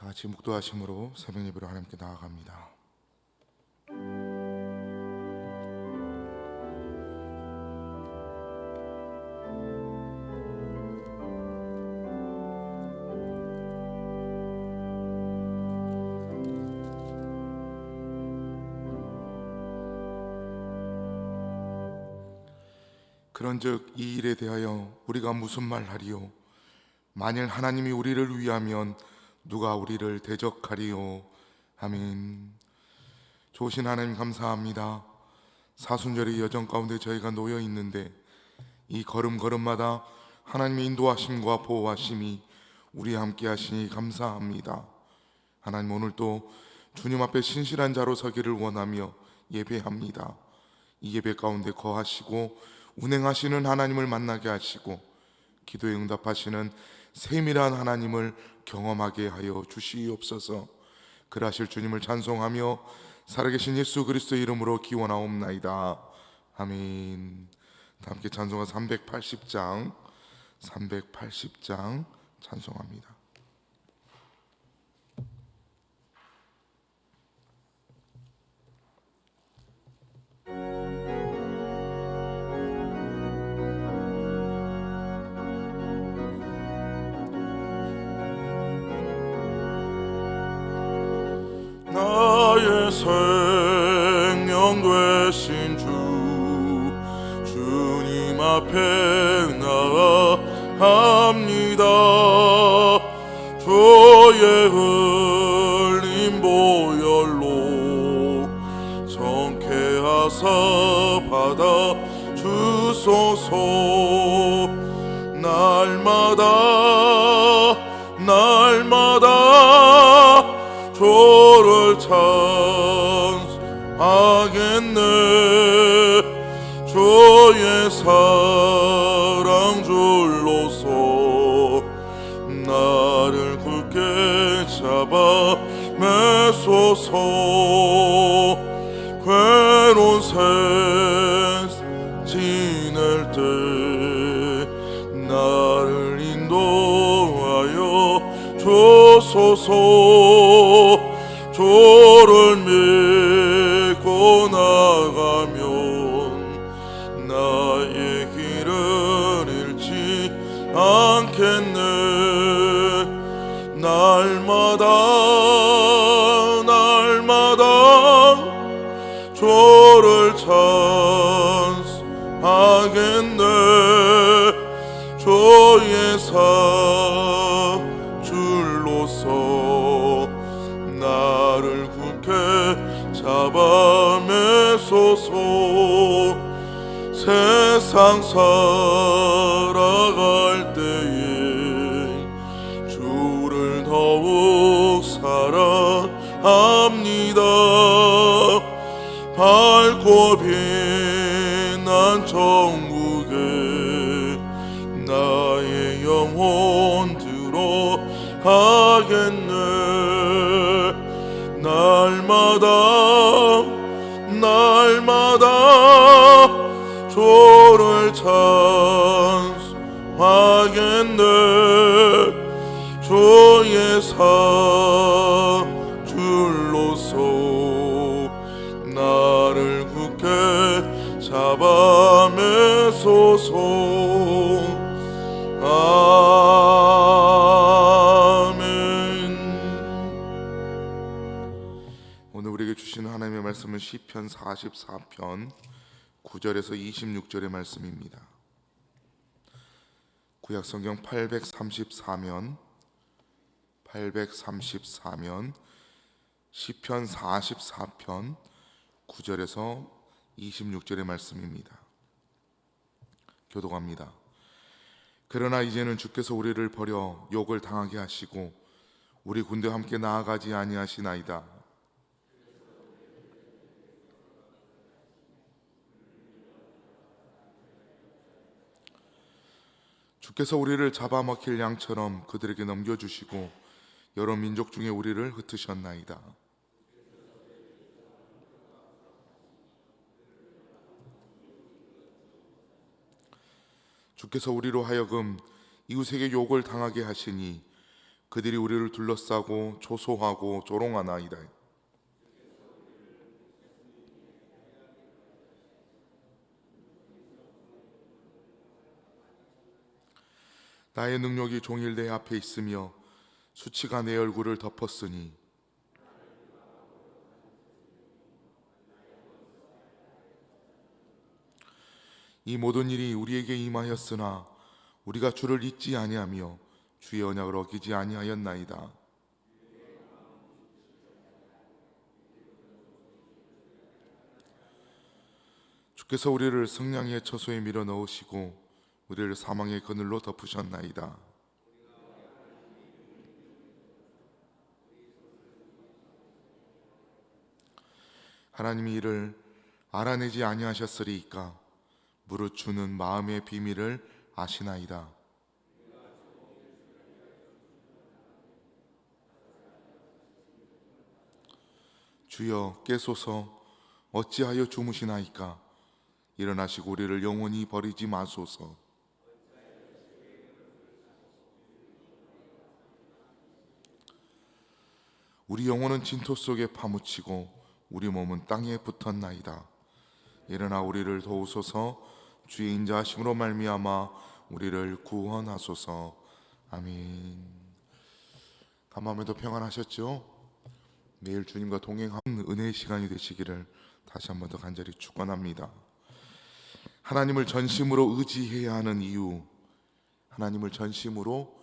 다 같이 묵도하심으로 새벽 예배로 하나님께 나아갑니다. 그런즉 이 일에 대하여 우리가 무슨 말하리요? 만일 하나님이 우리를 위하면 누가 우리를 대적하리요? 아멘. 좋으신 하나님 감사합니다. 사순절의 여정 가운데 저희가 놓여 있는데 이 걸음걸음마다 하나님의 인도하심과 보호하심이 우리 함께 하시니 감사합니다. 하나님 오늘도 주님 앞에 신실한 자로 서기를 원하며 예배합니다. 이 예배 가운데 거하시고 운행하시는 하나님을 만나게 하시고 기도에 응답하시는 세밀한 하나님을 경험하게 하여 주시옵소서. 그러하실 주님을 찬송하며 살아계신 예수 그리스도의 이름으로 기원하옵나이다. 아멘. 다 함께 찬송가 380장 380장 찬송합니다. 나아갑니다. 주의 흘린 보혈로 정케하사 받아 주소서. 날마다 날마다 주를 찬송하겠네. 주의 사 매소서. 괴로운 새 지낼 때 나를 인도하여 주소서 하겠네. 주의 사줄로서 나를 굳게 잡아 매소서. 세상 살아갈 때에 주를 더욱 사랑합니다. 밝고 빛난 천국에 나의 영혼 들어가겠네. 날마다 날마다 주를 찬송하겠네. 주의 사 하나님의 말씀은 시편 44편 9절에서 26절의 말씀입니다. 구약 성경 834면 834면 시편 44편 9절에서 26절의 말씀입니다. 교도갑니다. 그러나 이제는 주께서 우리를 버려 욕을 당하게 하시고 우리 군대와 함께 나아가지 아니하시나이다. 주께서 우리를 잡아먹힐 양처럼 그들에게 넘겨주시고 여러 민족 중에 우리를 흩으셨나이다. 주께서 우리로 하여금 이웃에게 욕을 당하게 하시니 그들이 우리를 둘러싸고 조소하고 조롱하나이다. 나의 능력이 종일 내 앞에 있으며 수치가 내 얼굴을 덮었으니 이 모든 일이 우리에게 임하였으나 우리가 주를 잊지 아니하며 주의 언약을 어기지 아니하였나이다. 주께서 우리를 성량의 처소에 밀어 넣으시고 우리를 사망의 그늘로 덮으셨나이다. 하나님이 이를 알아내지 아니하셨으리이까 무릇 주는 마음의 비밀을 아시나이다. 주여 깨소서 어찌하여 주무시나이까 일어나시고 우리를 영원히 버리지 마소서. 우리 영혼은 진토 속에 파묻히고 우리 몸은 땅에 붙었나이다. 일어나 우리를 도우소서 주의 인자하심으로 말미암아 우리를 구원하소서. 아멘. 간밤에도 평안하셨죠? 매일 주님과 동행하는 은혜의 시간이 되시기를 다시 한 번 더 간절히 축원합니다. 하나님을 전심으로 의지해야 하는 이유, 하나님을 전심으로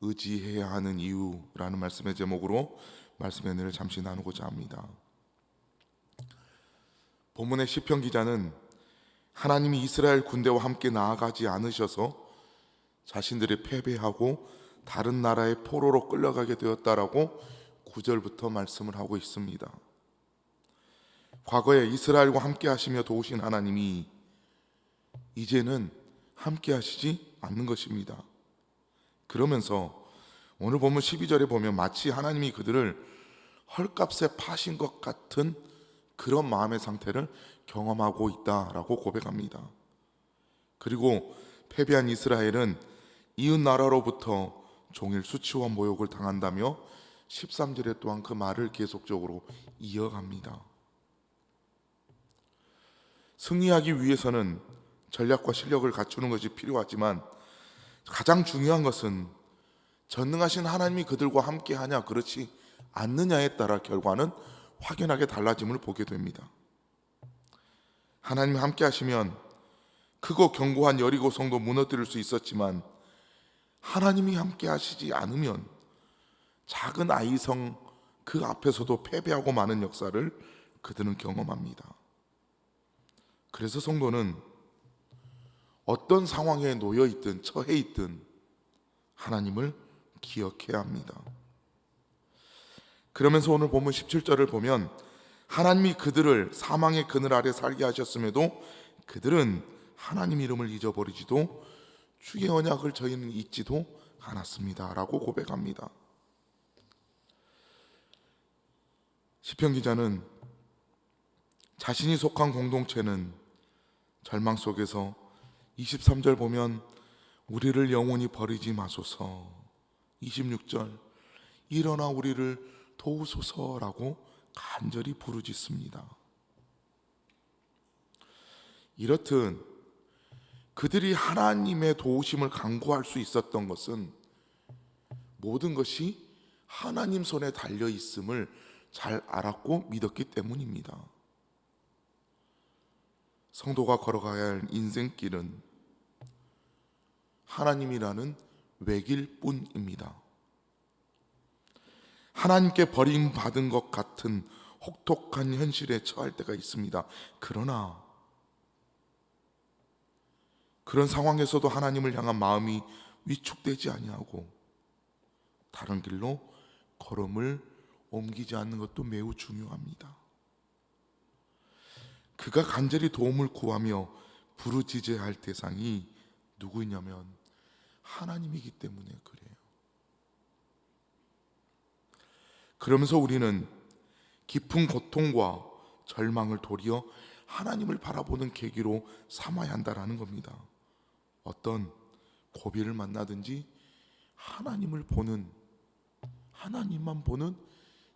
의지해야 하는 이유라는 말씀의 제목으로 말씀의 은혜를 잠시 나누고자 합니다. 본문의 시편 기자는 하나님이 이스라엘 군대와 함께 나아가지 않으셔서 자신들이 패배하고 다른 나라의 포로로 끌려가게 되었다라고 9절부터 말씀을 하고 있습니다. 과거에 이스라엘과 함께 하시며 도우신 하나님이 이제는 함께 하시지 않는 것입니다. 그러면서 오늘 보면 12절에 보면 마치 하나님이 그들을 헐값에 파신 것 같은 그런 마음의 상태를 경험하고 있다라고 고백합니다. 그리고 패배한 이스라엘은 이웃 나라로부터 종일 수치와 모욕을 당한다며 13절에 또한 그 말을 계속적으로 이어갑니다. 승리하기 위해서는 전략과 실력을 갖추는 것이 필요하지만 가장 중요한 것은 전능하신 하나님이 그들과 함께 하냐 그렇지 않느냐에 따라 결과는 확연하게 달라짐을 보게 됩니다. 하나님이 함께 하시면 크고 견고한 여리고 성도 무너뜨릴 수 있었지만 하나님이 함께 하시지 않으면 작은 아이성 그 앞에서도 패배하고 마는 역사를 그들은 경험합니다. 그래서 성도는 어떤 상황에 놓여 있든 처해 있든 하나님을 기억해야 합니다. 그러면서 오늘 본문 17절을 보면 하나님이 그들을 사망의 그늘 아래 살게 하셨음에도 그들은 하나님 이름을 잊어버리지도 주의 언약을 저희는 잊지도 않았습니다라고 고백합니다. 시편 기자는 자신이 속한 공동체는 절망 속에서 23절 보면 우리를 영원히 버리지 마소서 26절 일어나 우리를 도우소서라고 간절히 부르짖습니다. 이렇듯 그들이 하나님의 도우심을 간구할 수 있었던 것은 모든 것이 하나님 손에 달려 있음을 잘 알았고 믿었기 때문입니다. 성도가 걸어가야 할 인생길은 하나님이라는 외길 뿐입니다. 하나님께 버림받은 것 같은 혹독한 현실에 처할 때가 있습니다. 그러나 그런 상황에서도 하나님을 향한 마음이 위축되지 아니하고 다른 길로 걸음을 옮기지 않는 것도 매우 중요합니다. 그가 간절히 도움을 구하며 부르짖어야 할 대상이 누구냐면 하나님이기 때문에 그래요. 그러면서 우리는 깊은 고통과 절망을 도리어 하나님을 바라보는 계기로 삼아야 한다라는 겁니다. 어떤 고비를 만나든지 하나님을 보는 하나님만 보는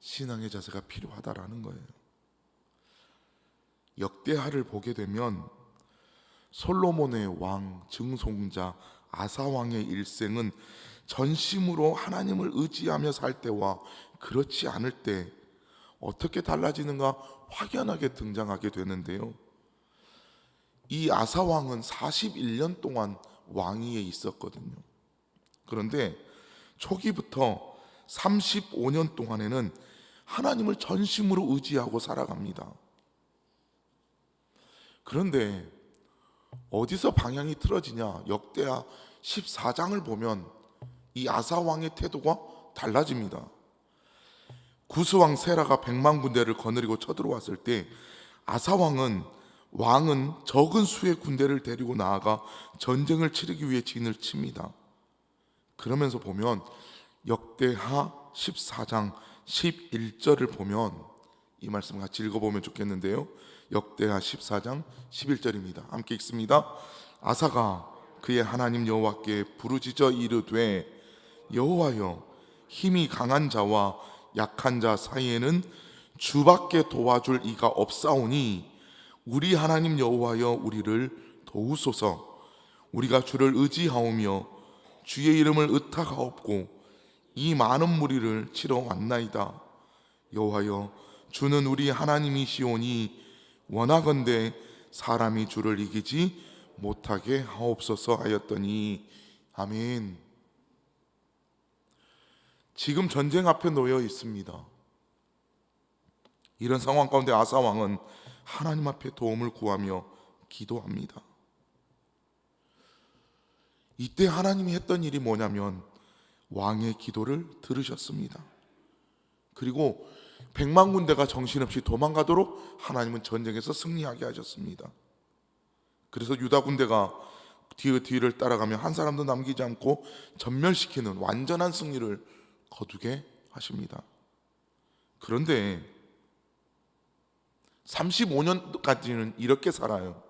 신앙의 자세가 필요하다라는 거예요. 역대하를 보게 되면 솔로몬의 왕 증송자 아사 왕의 일생은 전심으로 하나님을 의지하며 살 때와 그렇지 않을 때 어떻게 달라지는가 확연하게 등장하게 되는데요. 이 아사 왕은 41년 동안 왕위에 있었거든요. 그런데 초기부터 35년 동안에는 하나님을 전심으로 의지하고 살아갑니다. 그런데 어디서 방향이 틀어지냐? 역대하 14장을 보면 이 아사 왕의 태도가 달라집니다. 구스 왕 세라가 백만 군대를 거느리고 쳐들어왔을 때 아사 왕은 왕은 적은 수의 군대를 데리고 나아가 전쟁을 치르기 위해 진을 칩니다. 그러면서 보면 역대하 14장 11절을 보면 이 말씀 같이 읽어보면 좋겠는데요. 역대하 14장 11절입니다. 함께 읽습니다. 아사가 그의 하나님 여호와께 부르짖어 이르되 여호와여 힘이 강한 자와 약한 자 사이에는 주밖에 도와줄 이가 없사오니 우리 하나님 여호와여 우리를 도우소서. 우리가 주를 의지하오며 주의 이름을 의탁하옵고 이 많은 무리를 치러 왔나이다. 여호와여 주는 우리 하나님이시오니 원하건대 사람이 주를 이기지 못하게 하옵소서 하였더니. 아멘. 지금 전쟁 앞에 놓여 있습니다. 이런 상황 가운데 아사 왕은 하나님 앞에 도움을 구하며 기도합니다. 이때 하나님이 했던 일이 뭐냐면 왕의 기도를 들으셨습니다. 그리고 백만 군대가 정신없이 도망가도록 하나님은 전쟁에서 승리하게 하셨습니다. 그래서 유다 군대가 뒤의 뒤를 따라가며 한 사람도 남기지 않고 전멸시키는 완전한 승리를 거두게 하십니다. 그런데 35년까지는 이렇게 살아요.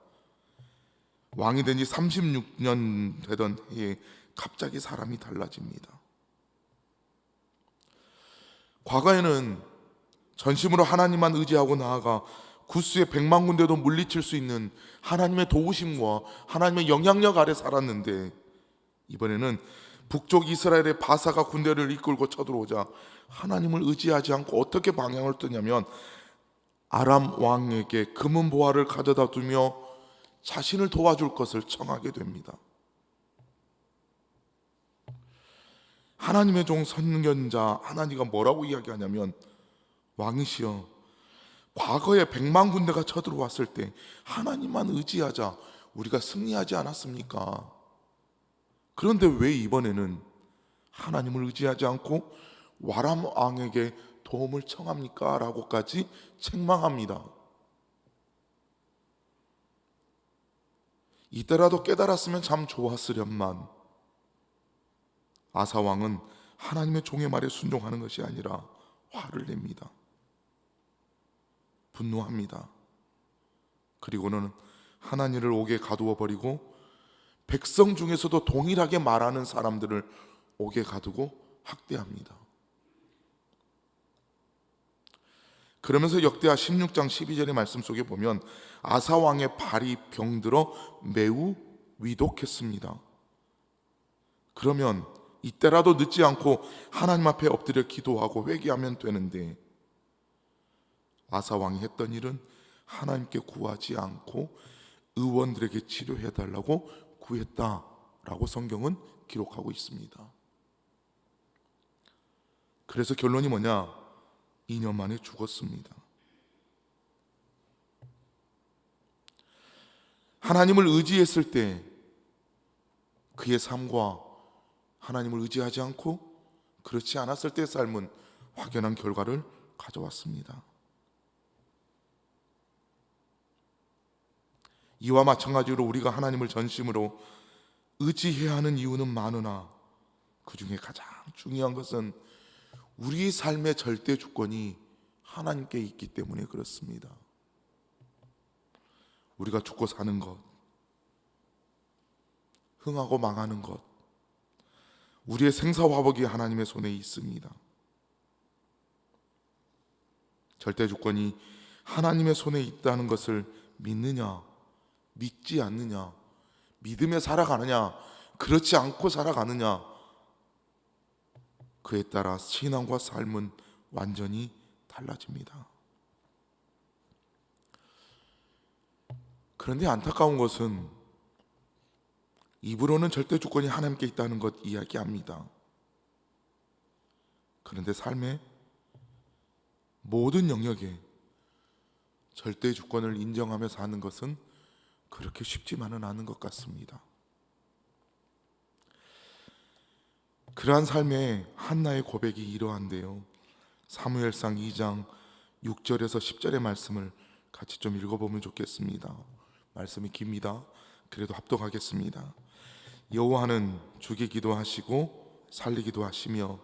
왕이 된 지 36년 되던 해에 갑자기 사람이 달라집니다. 과거에는 전심으로 하나님만 의지하고 나아가 구스의 백만 군대도 물리칠 수 있는 하나님의 도우심과 하나님의 영향력 아래 살았는데 이번에는 북쪽 이스라엘의 바사가 군대를 이끌고 쳐들어오자 하나님을 의지하지 않고 어떻게 방향을 뜨냐면 아람 왕에게 금은 보화를 가져다 두며 자신을 도와줄 것을 청하게 됩니다. 하나님의 종 선견자 하나님가 뭐라고 이야기하냐면 왕이시여 과거에 백만 군대가 쳐들어왔을 때 하나님만 의지하자 우리가 승리하지 않았습니까? 그런데 왜 이번에는 하나님을 의지하지 않고 와람 왕에게 도움을 청합니까? 라고까지 책망합니다. 이때라도 깨달았으면 참 좋았으련만 아사 왕은 하나님의 종의 말에 순종하는 것이 아니라 화를 냅니다. 분노합니다. 그리고는 하나님을 옥에 가두어 버리고 백성 중에서도 동일하게 말하는 사람들을 옥에 가두고 학대합니다. 그러면서 역대하 16장 12절의 말씀 속에 보면 아사 왕의 발이 병들어 매우 위독했습니다. 그러면 이때라도 늦지 않고 하나님 앞에 엎드려 기도하고 회개하면 되는데 아사 왕이 했던 일은 하나님께 구하지 않고 의원들에게 치료해 달라고 구했다라고 성경은 기록하고 있습니다. 그래서 결론이 뭐냐? 2년 만에 죽었습니다. 하나님을 의지했을 때 그의 삶과 하나님을 의지하지 않고 그렇지 않았을 때의 삶은 확연한 결과를 가져왔습니다. 이와 마찬가지로 우리가 하나님을 전심으로 의지해야 하는 이유는 많으나 그 중에 가장 중요한 것은 우리의 삶의 절대 주권이 하나님께 있기 때문에 그렇습니다. 우리가 죽고 사는 것, 흥하고 망하는 것, 우리의 생사화복이 하나님의 손에 있습니다. 절대 주권이 하나님의 손에 있다는 것을 믿느냐, 믿지 않느냐, 믿으며 살아가느냐, 그렇지 않고 살아가느냐, 그에 따라 신앙과 삶은 완전히 달라집니다. 그런데 안타까운 것은 입으로는 절대 주권이 하나님께 있다는 것 이야기합니다. 그런데 삶의 모든 영역에 절대 주권을 인정하며 사는 것은 그렇게 쉽지만은 않은 것 같습니다. 그러한 삶의 한나의 고백이 이러한데요. 사무엘상 2장 6절에서 10절의 말씀을 같이 좀 읽어보면 좋겠습니다. 말씀이 깁니다. 그래도 합독하겠습니다. 여호와는 죽이기도 하시고 살리기도 하시며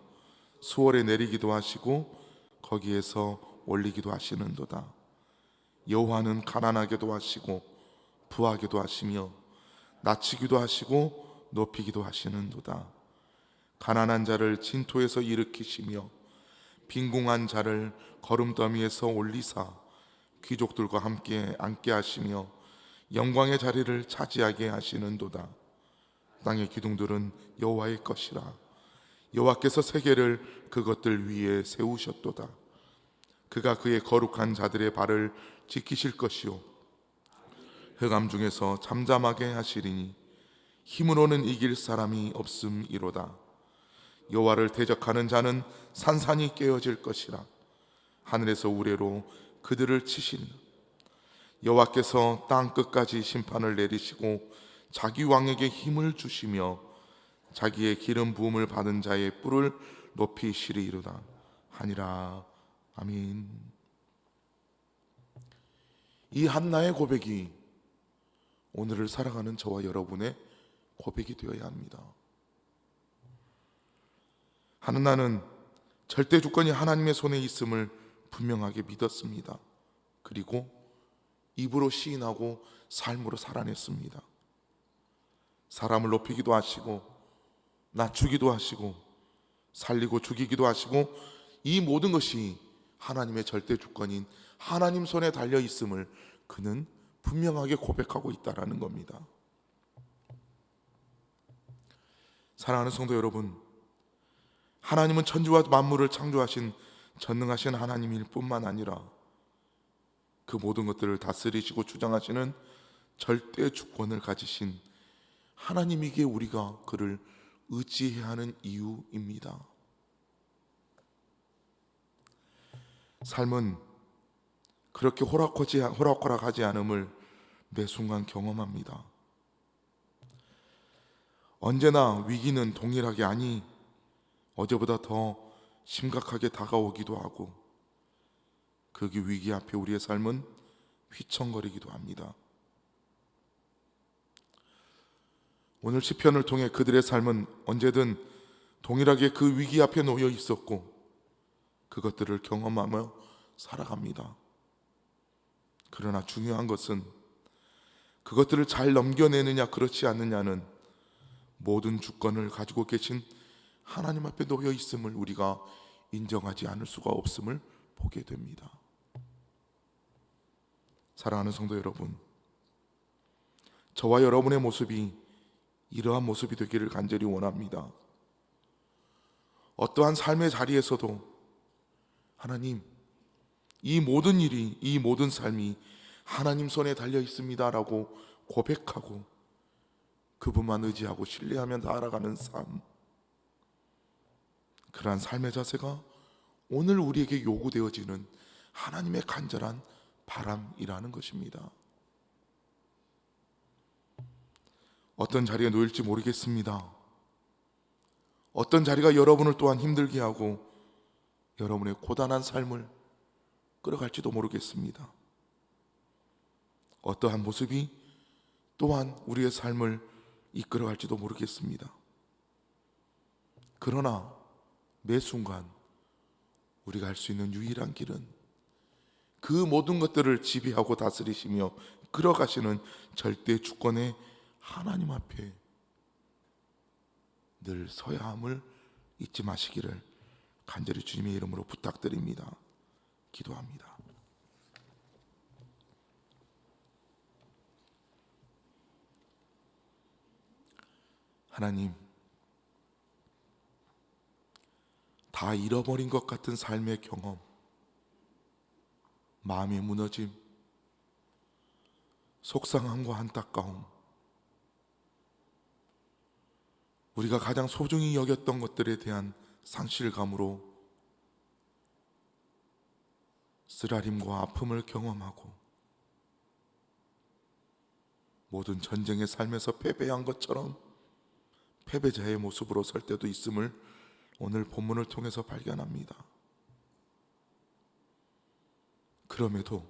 수월에 내리기도 하시고 거기에서 올리기도 하시는도다. 여호와는 가난하게도 하시고 부하게도 하시며 낮추기도 하시고 높이기도 하시는도다. 가난한 자를 진토에서 일으키시며 빈궁한 자를 거름더미에서 올리사 귀족들과 함께 앉게 하시며 영광의 자리를 차지하게 하시는도다. 땅의 기둥들은 여호와의 것이라. 여호와께서 세계를 그것들 위에 세우셨도다. 그가 그의 거룩한 자들의 발을 지키실 것이요 흑암 중에서 잠잠하게 하시리니 힘으로는 이길 사람이 없음이로다. 여호와를 대적하는 자는 산산이 깨어질 것이라. 하늘에서 우레로 그들을 치시니 여호와께서 땅 끝까지 심판을 내리시고 자기 왕에게 힘을 주시며 자기의 기름 부음을 받은 자의 뿔을 높이시리이로다 하니라 아멘. 이 한나의 고백이 오늘을 살아가는 저와 여러분의 고백이 되어야 합니다. 하는 나는 절대 주권이 하나님의 손에 있음을 분명하게 믿었습니다. 그리고 입으로 시인하고 삶으로 살아냈습니다. 사람을 높이기도 하시고 낮추기도 하시고 살리고 죽이기도 하시고 이 모든 것이 하나님의 절대 주권인 하나님 손에 달려 있음을 그는 분명하게 고백하고 있다라는 겁니다. 사랑하는 성도 여러분, 하나님은 천지와 만물을 창조하신 전능하신 하나님일 뿐만 아니라 그 모든 것들을 다스리시고 주장하시는 절대 주권을 가지신 하나님이기에 우리가 그를 의지해야 하는 이유입니다. 삶은 그렇게 호락호락하지 않음을 매 순간 경험합니다. 언제나 위기는 동일하게 아니 어제보다 더 심각하게 다가오기도 하고 그 위기 앞에 우리의 삶은 휘청거리기도 합니다. 오늘 시편을 통해 그들의 삶은 언제든 동일하게 그 위기 앞에 놓여 있었고 그것들을 경험하며 살아갑니다. 그러나 중요한 것은 그것들을 잘 넘겨내느냐 그렇지 않느냐는 모든 주권을 가지고 계신 하나님 앞에 놓여 있음을 우리가 인정하지 않을 수가 없음을 보게 됩니다. 사랑하는 성도 여러분, 저와 여러분의 모습이 이러한 모습이 되기를 간절히 원합니다. 어떠한 삶의 자리에서도 하나님, 이 모든 일이, 이 모든 삶이 하나님 손에 달려 있습니다라고 고백하고 그분만 의지하고 신뢰하며 나아가는 삶. 그러한 삶의 자세가 오늘 우리에게 요구되어지는 하나님의 간절한 바람이라는 것입니다. 어떤 자리에 놓일지 모르겠습니다. 어떤 자리가 여러분을 또한 힘들게 하고 여러분의 고단한 삶을 끌어갈지도 모르겠습니다. 어떠한 모습이 또한 우리의 삶을 이끌어갈지도 모르겠습니다. 그러나 매 순간 우리가 할 수 있는 유일한 길은 그 모든 것들을 지배하고 다스리시며 끌어가시는 절대 주권의 하나님 앞에 늘 서야 함을 잊지 마시기를 간절히 주님의 이름으로 부탁드립니다. 기도합니다. 하나님, 다 잃어버린 것 같은 삶의 경험, 마음의 무너짐, 속상함과 안타까움, 우리가 가장 소중히 여겼던 것들에 대한 상실감으로 쓰라림과 아픔을 경험하고 모든 전쟁의 삶에서 패배한 것처럼 패배자의 모습으로 설 때도 있음을 오늘 본문을 통해서 발견합니다. 그럼에도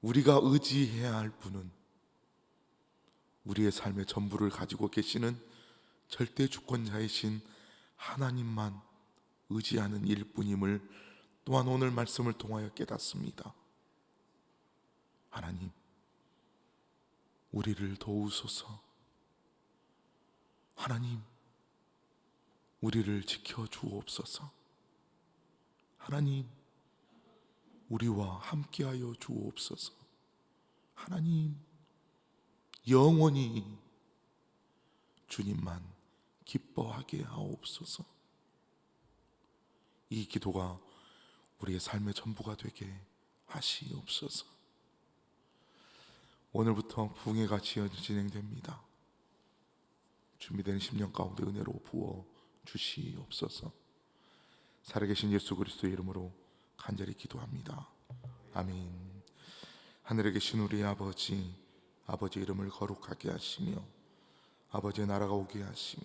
우리가 의지해야 할 분은 우리의 삶의 전부를 가지고 계시는 절대 주권자이신 하나님만 의지하는 일뿐임을 또한 오늘 말씀을 통하여 깨닫습니다. 하나님, 우리를 도우소서. 하나님, 우리를 지켜 주옵소서. 하나님, 우리와 함께하여 주옵소서. 하나님, 영원히 주님만 기뻐하게 하옵소서. 이 기도가 우리의 삶의 전부가 되게 하시옵소서. 오늘부터 부흥회가 진행됩니다. 준비된 10년 가운데 은혜로 부어 주시옵소서. 살아계신 예수 그리스도의 이름으로 간절히 기도합니다. 아멘. 하늘에 계신 우리 아버지, 아버지 이름을 거룩하게 하시며 아버지의 나라가 오게 하시며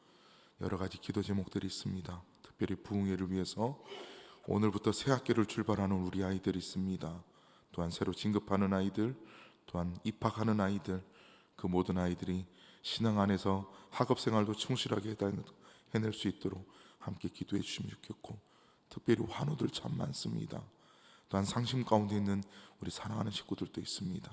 여러 가지 기도 제목들이 있습니다. 특별히 부흥회를 위해서 오늘부터 새 학기를 출발하는 우리 아이들이 있습니다. 또한 새로 진급하는 아이들, 또한 입학하는 아이들, 그 모든 아이들이 신앙 안에서 학업 생활도 충실하게 해낼 수 있도록 함께 기도해 주시면 좋겠고, 특별히 환우들 참 많습니다. 또한 상심 가운데 있는 우리 사랑하는 식구들도 있습니다.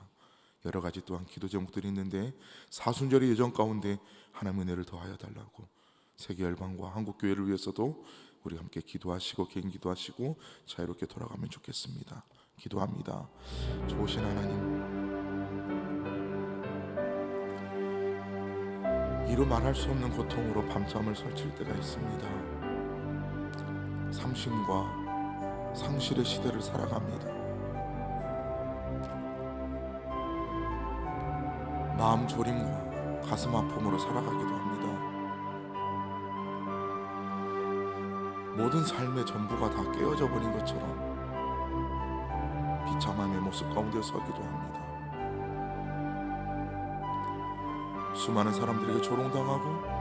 여러 가지 또한 기도 제목들이 있는데 사순절의 예정 가운데 하나님의 은혜를 더하여 달라고 세계 열방과 한국 교회를 위해서도 우리 함께 기도하시고 개인 기도 하시고 자유롭게 돌아가면 좋겠습니다. 기도합니다. 좋으신 하나님. 이루 말할 수 없는 고통으로 밤잠을 설칠 때가 있습니다. 상심과 상실의 시대를 살아갑니다. 마음 졸임과 가슴 아픔으로 살아가기도 합니다. 모든 삶의 전부가 다 깨어져 버린 것처럼 비참함의 모습 가운데 서기도 합니다. 수많은 사람들에게 조롱당하고